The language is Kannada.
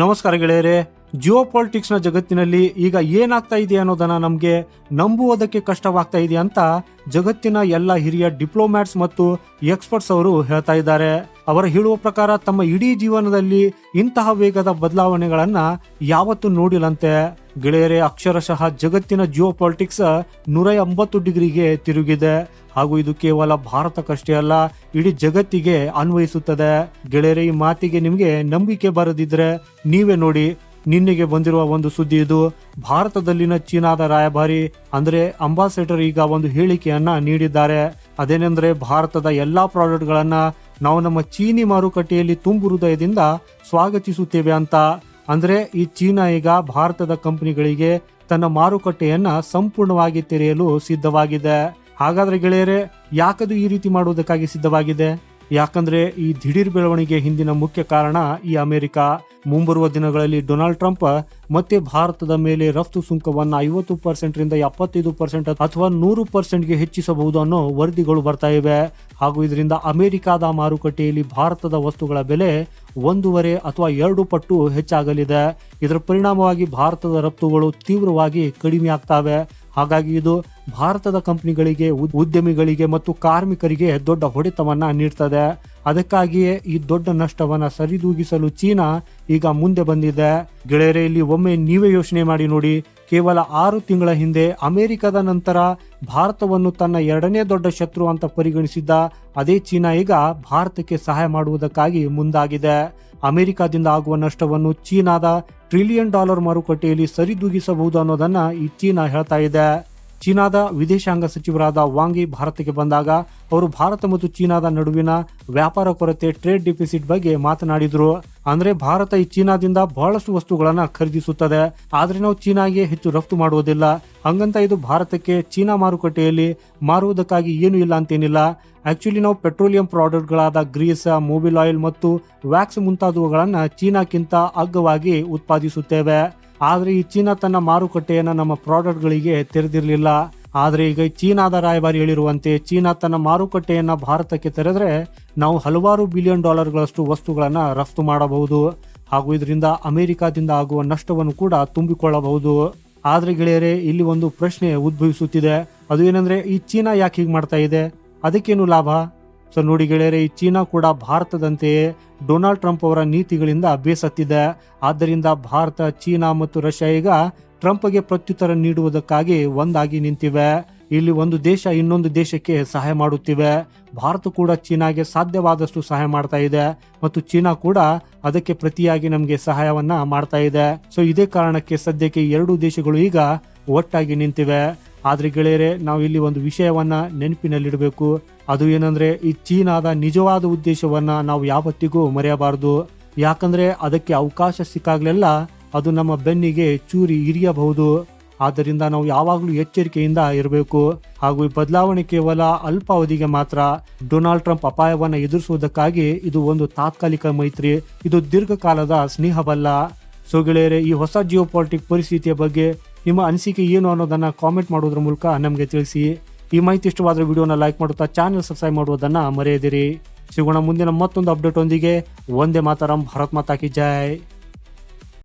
ನಮಸ್ಕಾರ ಗೆಳೆಯರೆ ಜಿಯೋ ನ ಜಗತ್ತಿನಲ್ಲಿ ಈಗ ಏನಾಗ್ತಾ ಇದೆ ಅನ್ನೋದನ್ನ ನಮಗೆ ನಂಬುವುದಕ್ಕೆ ಕಷ್ಟವಾಗ್ತಾ ಇದೆ ಅಂತ ಜಗತ್ತಿನ ಎಲ್ಲ ಹಿರಿಯ ಡಿಪ್ಲೊಮ್ಯಾಟ್ಸ್ ಮತ್ತು ಎಕ್ಸ್ಪರ್ಟ್ಸ್ ಅವರು ಹೇಳ್ತಾ ಇದ್ದಾರೆ. ಅವರ ಹೇಳುವ ಪ್ರಕಾರ ತಮ್ಮ ಇಡೀ ಜೀವನದಲ್ಲಿ ಇಂತಹ ವೇಗದ ಬದಲಾವಣೆಗಳನ್ನ ಯಾವತ್ತೂ ನೋಡಿಲ್ಲಂತೆ. ಗೆಳೆಯರೆ, ಅಕ್ಷರಶಃ ಜಗತ್ತಿನ ಜಿಯೋ ಪಾಲಿಟಿಕ್ಸ್ ನೂರ ಎಂಬತ್ತು ಡಿಗ್ರಿಗೆ ತಿರುಗಿದೆ. ಹಾಗೂ ಇದು ಕೇವಲ ಭಾರತಕ್ಕಷ್ಟೇ ಅಲ್ಲ, ಇಡೀ ಜಗತ್ತಿಗೆ ಅನ್ವಯಿಸುತ್ತದೆ. ಗೆಳೆಯರೆ, ಈ ಮಾತಿಗೆ ನಿಮಗೆ ನಂಬಿಕೆ ಬರದಿದ್ರೆ ನೀವೇ ನೋಡಿ, ನಿನ್ನೆಗೆ ಬಂದಿರುವ ಒಂದು ಸುದ್ದಿ ಇದು. ಭಾರತದಲ್ಲಿನ ಚೀನಾದ ರಾಯಭಾರಿ ಅಂದ್ರೆ ಅಂಬಾಸೆಡರ್ ಈಗ ಒಂದು ಹೇಳಿಕೆಯನ್ನ ನೀಡಿದ್ದಾರೆ. ಅದೇನೆಂದ್ರೆ, ಭಾರತದ ಎಲ್ಲಾ ಪ್ರಾಡಕ್ಟ್ಗಳನ್ನ ನಾವು ನಮ್ಮ ಚೀನಿ ಮಾರುಕಟ್ಟೆಯಲ್ಲಿ ತುಂಬು ಹೃದಯದಿಂದ ಸ್ವಾಗತಿಸುತ್ತೇವೆ ಅಂತ. ಅಂದ್ರೆ ಈ ಚೀನಾ ಈಗ ಭಾರತದ ಕಂಪನಿಗಳಿಗೆ ತನ್ನ ಮಾರುಕಟ್ಟೆಯನ್ನ ಸಂಪೂರ್ಣವಾಗಿ ತೆರೆಯಲು ಸಿದ್ಧವಾಗಿದೆ. ಹಾಗಾದ್ರೆ ಗೆಳೆಯರೆ, ಯಾಕದು ಈ ರೀತಿ ಮಾಡುವುದಕ್ಕಾಗಿ ಸಿದ್ಧವಾಗಿದೆ? ಯಾಕಂದ್ರೆ ಈ ದಿಢೀರ್ ಬೆಳವಣಿಗೆ ಹಿಂದಿನ ಮುಖ್ಯ ಕಾರಣ ಈ ಅಮೆರಿಕ. ಮುಂಬರುವ ದಿನಗಳಲ್ಲಿ ಡೊನಾಲ್ಡ್ ಟ್ರಂಪ್ ಮತ್ತೆ ಭಾರತದ ಮೇಲೆ ರಫ್ತು ಸುಂಕವನ್ನು ಐವತ್ತು ಪರ್ಸೆಂಟ್ ರಿಂದ ಎಪ್ಪತ್ತೈದು ಪರ್ಸೆಂಟ್ ಅಥವಾ ನೂರು ಪರ್ಸೆಂಟ್ಗೆ ಹೆಚ್ಚಿಸಬಹುದು ಅನ್ನೋ ವರದಿಗಳು ಬರ್ತಾ ಇವೆ. ಹಾಗೂ ಇದರಿಂದ ಅಮೆರಿಕಾದ ಮಾರುಕಟ್ಟೆಯಲ್ಲಿ ಭಾರತದ ವಸ್ತುಗಳ ಬೆಲೆ ಒಂದೂವರೆ ಅಥವಾ ಎರಡು ಪಟ್ಟು ಹೆಚ್ಚಾಗಲಿದೆ. ಇದರ ಪರಿಣಾಮವಾಗಿ ಭಾರತದ ರಫ್ತುಗಳು ತೀವ್ರವಾಗಿ ಕಡಿಮೆ ಆಗ್ತವೆ. ಹಾಗಾಗಿ ಇದು ಭಾರತದ ಕಂಪನಿಗಳಿಗೆ, ಉದ್- ಉದ್ಯಮಿಗಳಿಗೆ ಮತ್ತು ಕಾರ್ಮಿಕರಿಗೆ ದೊಡ್ಡ ಹೊಡೆತವನ್ನ ನೀಡ್ತದೆ. ಅದಕ್ಕಾಗಿಯೇ ಈ ದೊಡ್ಡ ನಷ್ಟವನ್ನ ಸರಿದೂಗಿಸಲು ಚೀನಾ ಈಗ ಮುಂದೆ ಬಂದಿದೆ. ಗೆಳೆಯರೆ, ಇಲ್ಲಿ ಒಮ್ಮೆ ನೀವೇ ಯೋಚನೆ ಮಾಡಿ ನೋಡಿ. ಕೇವಲ ಆರು ತಿಂಗಳ ಹಿಂದೆ ಅಮೆರಿಕದ ನಂತರ ಭಾರತವನ್ನು ತನ್ನ ಎರಡನೇ ದೊಡ್ಡ ಶತ್ರು ಅಂತ ಪರಿಗಣಿಸಿದ್ದ ಅದೇ ಚೀನಾ ಈಗ ಭಾರತಕ್ಕೆ ಸಹಾಯ ಮಾಡುವುದಕ್ಕಾಗಿ ಮುಂದಾಗಿದೆ. ಅಮೆರಿಕದಿಂದ ಆಗುವ ನಷ್ಟವನ್ನು ಚೀನಾದ ಟ್ರಿಲಿಯನ್ ಡಾಲರ್ ಮಾರುಕಟ್ಟೆಯಲ್ಲಿ ಸರಿದೂಗಿಸಬಹುದು ಅನ್ನೋದನ್ನ ಈ ಚೀನಾ ಹೇಳ್ತಾ ಇದೆ. ಚೀನಾದ ವಿದೇಶಾಂಗ ಸಚಿವರಾದ ವಾಂಗಿ ಭಾರತಕ್ಕೆ ಬಂದಾಗ ಅವರು ಭಾರತ ಮತ್ತು ಚೀನಾದ ನಡುವಿನ ವ್ಯಾಪಾರ ಕೊರತೆ ಟ್ರೇಡ್ ಡಿಫಿಸಿಟ್ ಬಗ್ಗೆ ಮಾತನಾಡಿದರು. ಅಂದ್ರೆ ಭಾರತ ಈ ಚೀನಾದಿಂದ ಬಹಳಷ್ಟು ವಸ್ತುಗಳನ್ನು ಖರೀದಿಸುತ್ತದೆ. ಆದ್ರೆ ನಾವು ಚೀನಾಗೆ ಹೆಚ್ಚು ರಫ್ತು ಮಾಡುವುದಿಲ್ಲ. ಹಂಗಂತ ಇದು ಭಾರತಕ್ಕೆ ಚೀನಾ ಮಾರುಕಟ್ಟೆಯಲ್ಲಿ ಮಾರುವುದಕ್ಕಾಗಿ ಏನು ಇಲ್ಲ ಅಂತೇನಿಲ್ಲ. ಆಕ್ಚುಲಿ ನಾವು ಪೆಟ್ರೋಲಿಯಂ ಪ್ರಾಡಕ್ಟ್ಗಳಾದ ಗ್ರೀಸ್ ಮೊಬಿಲ್ ಆಯಿಲ್ ಮತ್ತು ವ್ಯಾಕ್ಸ್ ಮುಂತಾದವುಗಳನ್ನು ಚೀನಾಕ್ಕಿಂತ ಅಗ್ಗವಾಗಿ ಉತ್ಪಾದಿಸುತ್ತೇವೆ. ಆದ್ರೆ ಈ ಚೀನಾ ತನ್ನ ಮಾರುಕಟ್ಟೆಯನ್ನು ನಮ್ಮ ಪ್ರಾಡಕ್ಟ್ಗಳಿಗೆ ತೆರೆದಿರಲಿಲ್ಲ. ಆದರೆ ಈಗ ಚೀನಾದ ರಾಯಭಾರಿ ಹೇಳಿರುವಂತೆ ಚೀನಾ ತನ್ನ ಮಾರುಕಟ್ಟೆಯನ್ನು ಭಾರತಕ್ಕೆ ತೆರೆದ್ರೆ ನಾವು ಹಲವಾರು ಬಿಲಿಯನ್ ಡಾಲರ್ಗಳಷ್ಟು ವಸ್ತುಗಳನ್ನು ರಫ್ತು ಮಾಡಬಹುದು. ಹಾಗೂ ಇದರಿಂದ ಅಮೆರಿಕಾದಿಂದ ಆಗುವ ನಷ್ಟವನ್ನು ಕೂಡ ತುಂಬಿಕೊಳ್ಳಬಹುದು. ಆದರೆ ಗೆಳೆಯರೆ, ಇಲ್ಲಿ ಒಂದು ಪ್ರಶ್ನೆ ಉದ್ಭವಿಸುತ್ತಿದೆ. ಅದು ಏನಂದ್ರೆ ಈ ಚೀನಾ ಯಾಕೆ ಹೀಗೆ ಮಾಡ್ತಾ ಇದೆ? ಅದಕ್ಕೇನು ಲಾಭ? ಸೊ ನೋಡಿ ಗೆಳೆಯರೆ, ಈ ಚೀನಾ ಕೂಡ ಭಾರತದಂತೆಯೇ ಡೊನಾಲ್ಡ್ ಟ್ರಂಪ್ ಅವರ ನೀತಿಗಳಿಂದ ಬೇಸತ್ತಿದೆ ಆದ್ದರಿಂದ ಭಾರತ, ಚೀನಾ ಮತ್ತು ರಷ್ಯಾ ಈಗ ಟ್ರಂಪ್ಗೆ ಪ್ರತ್ಯುತ್ತರ ನೀಡುವುದಕ್ಕಾಗಿ ಒಂದಾಗಿ ನಿಂತಿವೆ. ಇಲ್ಲಿ ಒಂದು ದೇಶ ಇನ್ನೊಂದು ದೇಶಕ್ಕೆ ಸಹಾಯ ಮಾಡುತ್ತಿವೆ. ಭಾರತ ಕೂಡ ಚೀನಾಗೆ ಸಾಧ್ಯವಾದಷ್ಟು ಸಹಾಯ ಮಾಡ್ತಾ ಇದೆ ಮತ್ತು ಚೀನಾ ಕೂಡ ಅದಕ್ಕೆ ಪ್ರತಿಯಾಗಿ ನಮಗೆ ಸಹಾಯವನ್ನ ಮಾಡ್ತಾ ಇದೆ. ಸೊ ಇದೇ ಕಾರಣಕ್ಕೆ ಸದ್ಯಕ್ಕೆ ಎರಡೂ ದೇಶಗಳು ಈಗ ಒಟ್ಟಾಗಿ ನಿಂತಿವೆ. ಆದ್ರೆ ಗೆಳೆಯರೆ, ನಾವು ಇಲ್ಲಿ ಒಂದು ವಿಷಯವನ್ನ ನೆನಪಿನಲ್ಲಿಡಬೇಕು. ಅದು ಏನಂದ್ರೆ, ಈ ಚೀನಾದ ನಿಜವಾದ ಉದ್ದೇಶವನ್ನ ನಾವು ಯಾವತ್ತಿಗೂ ಮರೆಯಬಾರದು. ಯಾಕಂದ್ರೆ, ಅದಕ್ಕೆ ಅವಕಾಶ ಸಿಕ್ಕಾಗಲೆಲ್ಲ ಅದು ನಮ್ಮ ಬೆನ್ನಿಗೆ ಚೂರಿ ಇರಿಯಬಹುದು. ಆದ್ದರಿಂದ ನಾವು ಯಾವಾಗಲೂ ಎಚ್ಚರಿಕೆಯಿಂದ ಇರಬೇಕು. ಹಾಗೂ ಈ ಬದಲಾವಣೆ ಕೇವಲ ಅಲ್ಪಾವಧಿಗೆ ಮಾತ್ರ. ಡೊನಾಲ್ಡ್ ಟ್ರಂಪ್ ಅಪಾಯವನ್ನ ಎದುರಿಸುವುದಕ್ಕಾಗಿ ಇದು ಒಂದು ತಾತ್ಕಾಲಿಕ ಮೈತ್ರಿ. ಇದು ದೀರ್ಘಕಾಲದ ಸ್ನೇಹವಲ್ಲ. ಸೊ ಗೆಳೆಯರೆ, ಈ ಹೊಸ ಜಿಯೋ ಪರಿಸ್ಥಿತಿಯ ಬಗ್ಗೆ ನಿಮ್ಮ ಅನಿಸಿಕೆ ಏನು ಅನ್ನೋದನ್ನು ಕಾಮೆಂಟ್ ಮಾಡೋದ್ರ ಮೂಲಕ ನಮಗೆ ತಿಳಿಸಿ. ಈ ಮಾಹಿತಿ ಇಷ್ಟವಾದರೆ ವಿಡಿಯೋನ ಲೈಕ್ ಮಾಡುತ್ತಾ ಚಾನೆಲ್ ಸಬ್ಸ್ಕ್ರೈಬ್ ಮಾಡುವುದನ್ನು ಮರೆಯದಿರಿ. ಸಿಗೋಣ ಮುಂದಿನ ಮತ್ತೊಂದು ಅಪ್ಡೇಟ್ ಒಂದಿಗೆ. ಒಂದೇ ಮಾತಾರಂ, ಭಾರತ್ ಮಾತಾಕಿ ಜೈ.